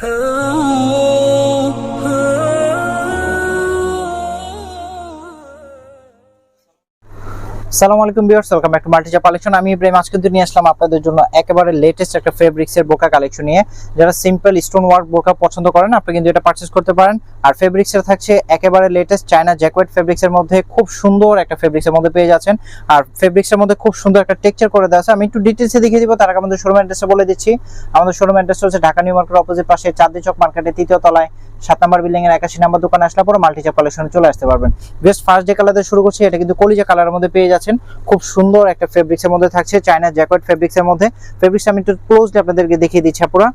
Oh. সালাম আলাইকুম viewers, welcome back to Maltiza collection. আমি ইব্রাহিম, আজকে নিয়ে আসলাম আপনাদের জন্য একেবারে লেটেস্ট একটা ফেব্রিক্স এর বোকা কালেকশন নিয়ে। যারা সিম্পল স্টোন ওয়ার্ক বোকা পছন্দ করেন, আপনি কিন্তু এটা পারচেজ করতে পারেন। আর ফেব্রিক্স এর থাকছে একেবারে লেটেস্ট চায়না জ্যাকোয়েট ফেব্রিক্স এর মধ্যে খুব সুন্দর একটা ফেব্রিক্স এর মধ্যে পেয়ে যাচ্ছেন। আর ফেব্রিক্স এর মধ্যে খুব সুন্দর একটা টেক্সচার করে দেওয়া আছে। আমি একটু ডিটেলসে দেখিয়ে দিব, তার আগে আমাদের শোরুম অ্যাড্রেসটা বলে দিচ্ছি। আমাদের শোরুম অ্যাড্রেসটা হচ্ছে ঢাকা নিউ মার্কেটের অপোজিট পাশে চাঁদনি চক মার্কেটের তৃতীয় তলায়, সাত নম্বর বিল্ডিং এর একাশি নম্বর দোকানে আসলে পরে মাল্টিচাপ কালেকশনে চলে আসতে পারবেন। বেস্ট ফার্স্ট ডে কালার শুরু করছি, এটা কিন্তু কলিজা কালারের মধ্যে পেয়ে যাচ্ছেন খুব সুন্দর একটা ফেব্রিক্স এর মধ্যে থাকছে চায়না জ্যাকেট ফেব্রিক্স এর মধ্যে। ফেব্রিক্স আমি একটু ক্লোজলি আপনাদেরকে দেখিয়ে দিচ্ছি পুরো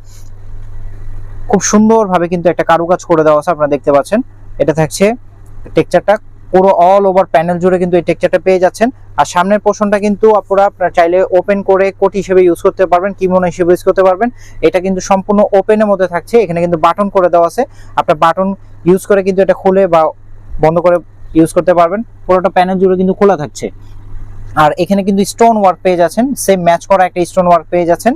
খুব সুন্দর ভাবে কিন্তু একটা কারুকাজ করে দেওয়া আছে আপনারা দেখতে পাচ্ছেন। এটা থাকছে টেক্সচারটা পুরো অল ওভার প্যানেল জুড়ে কিন্তু এই টেক্সচারটা পেয়ে যাচ্ছেন। আর সামনের পোর্শনটা কিন্তু আপনারা আপনারা চাইলে ওপেন করে কোটি হিসেবে ইউজ করতে পারবেন কিমোনো হিসেবে ইউজ করতে পারবেন। এটা কিন্তু সম্পূর্ণ ওপেনের মধ্যে থাকছে। এখানে কিন্তু বাটন করে দেওয়া আছে। আপনার বাটন ইউজ করে কিন্তু এটা খুলে বা বন্ধ করে ইউজ করতে পারবেন। পুরোটা প্যানেল জুড়ে কিন্তু খোলা থাকছে। আর এখানে কিন্তু স্টোন ওয়ার্ক পেয়ে যাচ্ছেন। সেম ম্যাচ করা একটা স্টোন ওয়ার্ক পেয়ে যাচ্ছেন।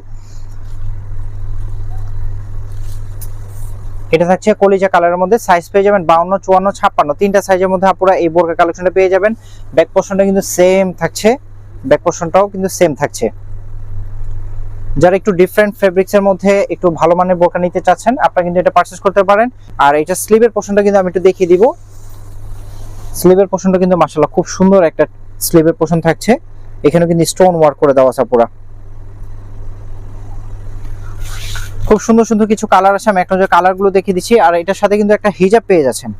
এটা থাকছে কলিজা কালারের মধ্যে। সাইজ পেয়ে যাবেন বাউন্ন, চুয়ান্ন, ছাপ্পান্ন। তিনটা সাইজের মধ্যে আপনারা এই বোরকা কালেকশনটা পেয়ে যাবেন। ব্যাক পোর্শনটা কিন্তু সেম থাকছে। ব্যাক পোর্শনটাও কিন্তু সেম থাকছে। যারা একটু ডিফারেন্ট ফেব্রিক্স এর মধ্যে একটু ভালো মানের বোরকা নিতে চাচ্ছেন, আপনারা কিন্তু এটা পারচেজ করতে পারেন। আর এটা স্লিভের পোর্শনটা কিন্তু আমি একটু দেখিয়ে দিব। স্লিভের পোর্শনটা কিন্তু মাশাআল্লাহ খুব সুন্দর একটা স্লিভের পোর্শন থাকছে। এখানে কিন্তু স্টোন ওয়ার্ক করে দেওয়া আছে পুরা। খুব সুন্দর সুন্দর কিছু কালার আছে। আমি একটা নজর কালারগুলো দেখিয়ে দিচ্ছি, আর এটার সাথে কিন্তু একটা হিজাব পেয়ে যাচ্ছেন।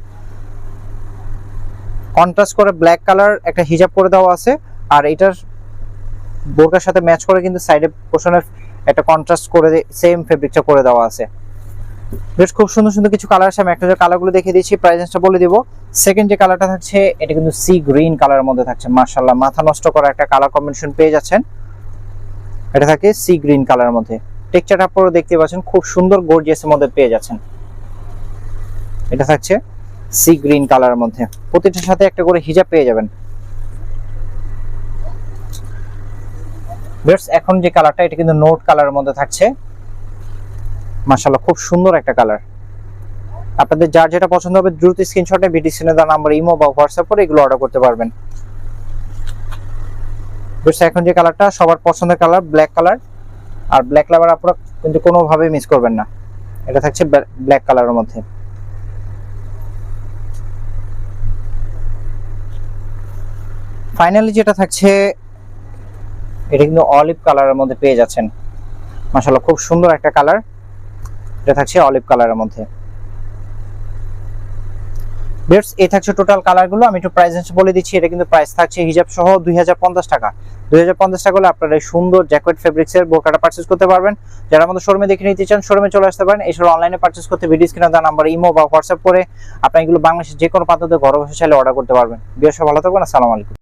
কন্ট্রাস্ট করে ব্ল্যাক কালার একটা হিজাব করে দেওয়া আছে, আর এটার বোরকার সাথে ম্যাচ করে কিন্তু সাইডে পোর্শনের একটা কন্ট্রাস্ট করে সেম ফেব্রিকটা করে দেওয়া আছে। বেশ খুব সুন্দর সুন্দর কিছু কালার আছে। আমি একটা নজর কালারগুলো দেখিয়ে দিচ্ছি প্রাইসটা বলে দিব। সেকেন্ড যে কালারটা থাকছে, এটা কিন্তু সি গ্রিন কালারের মধ্যে থাকছে। মার্শাল্লাহ মাথা নষ্ট করা একটা কালার কম্বিনেশন পেয়ে যাচ্ছেন। এটা থাকে সি গ্রিন কালারের মধ্যে। টেক্সচারটা পুরো দেখতে পাচ্ছেন, খুব সুন্দর গর্জিয়াসের মধ্যে পেয়ে যাচ্ছেন। এটা থাকছে সি গ্রিন কালারের মধ্যে। প্রতিটার সাথে একটা করে হিজাব পেয়ে যাবেন। বেশ, এখন যে কালারটা এটা কিন্তু নোট কালারের মধ্যে থাকছে। মাশাআল্লাহ, খুব সুন্দর একটা কালার। আপনাদের যার যেটা পছন্দ হবে দ্রুত স্ক্রিনশটে স্ক্রিনে দেওয়া নাম্বার, ইমো বা হোয়াটসঅ্যাপ করে এগুলো অর্ডার করতে পারবেন। বেশ এখন যে কালারটা, সবার পছন্দের কালার ব্ল্যাক কালার। আর ব্ল্যাক লাভার আপনারা কিন্তু কোনোভাবে মিস করবেন না। এটা থাকছে ব্ল্যাক কালারের মধ্যে। ফাইনালি যেটা থাকছে, এটা কিন্তু অলিভ কালারের মধ্যে পেয়ে যাচ্ছেন। মাশাআল্লাহ, খুব সুন্দর একটা কালার। এটা থাকছে অলিভ কালারের মধ্যে। বেটস এই থাকছে টোটাল কালারগুলো আমি একটু প্রাইস বলে দিচ্ছি, এটা কিন্তু প্রাইস থাকছে হিজাব সহ দুই টাকা। দুই হাজার পঞ্চাশ টাকা হলে আপনারা এই সুন্দর জ্যাকেট ফেব্রিক্সের বোরকাটা পারচেস করতে পারবেন। যারা আমাদের শোরুমে দেখে নিতে চান শোরুমে চলে আসতে পারেন। এছাড়া অনলাইনে পারচেস করতে ভিডিও স্ক্রিনে দেওয়া নাম্বার ইমো বা হোয়াটসঅ্যাপ করে আপনি এগুলো বাংলাদেশের যে কোনো প্রান্ততে ঘরে বসে চাইলে অর্ডার করতে পারবেন। বিয়ে সব ভালো থাকবেন, আসসালামু আলাইকুম।